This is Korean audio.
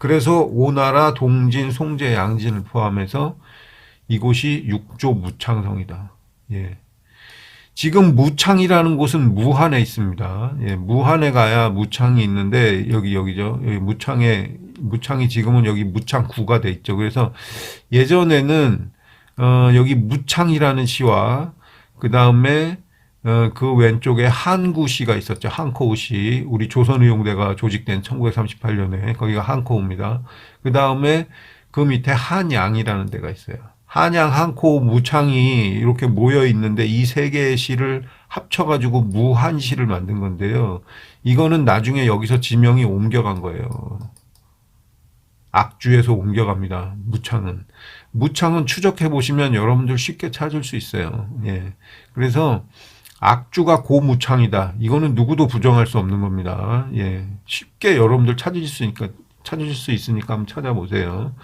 그래서 오나라, 동진, 송제, 양진을 포함해서 이곳이 육조 무창성이다. 예. 지금 무창이라는 곳은 무한에 있습니다. 예, 무한에 가야 무창이 있는데 여기 여기죠. 여기 무창에 무창이 지금은 여기 무창구가 돼 있죠. 그래서 예전에는 어, 여기 무창이라는 시와 그 다음에 어, 그 왼쪽에 한구시가 있었죠. 한코우시. 우리 조선의용대가 조직된 1938년에 거기가 한코우입니다. 그 다음에 그 밑에 한양이라는 데가 있어요. 한양, 한코, 무창이 이렇게 모여 있는데 이 세 개의 시를 합쳐가지고 무한시를 만든 건데요. 이거는 나중에 여기서 지명이 옮겨간 거예요. 악주에서 옮겨갑니다. 무창은. 무창은 추적해 보시면 여러분들 쉽게 찾을 수 있어요. 예. 그래서 악주가 고무창이다. 이거는 누구도 부정할 수 없는 겁니다. 예. 쉽게 여러분들 찾으실 수 있으니까 찾으실 수 있으니까 한번 찾아보세요.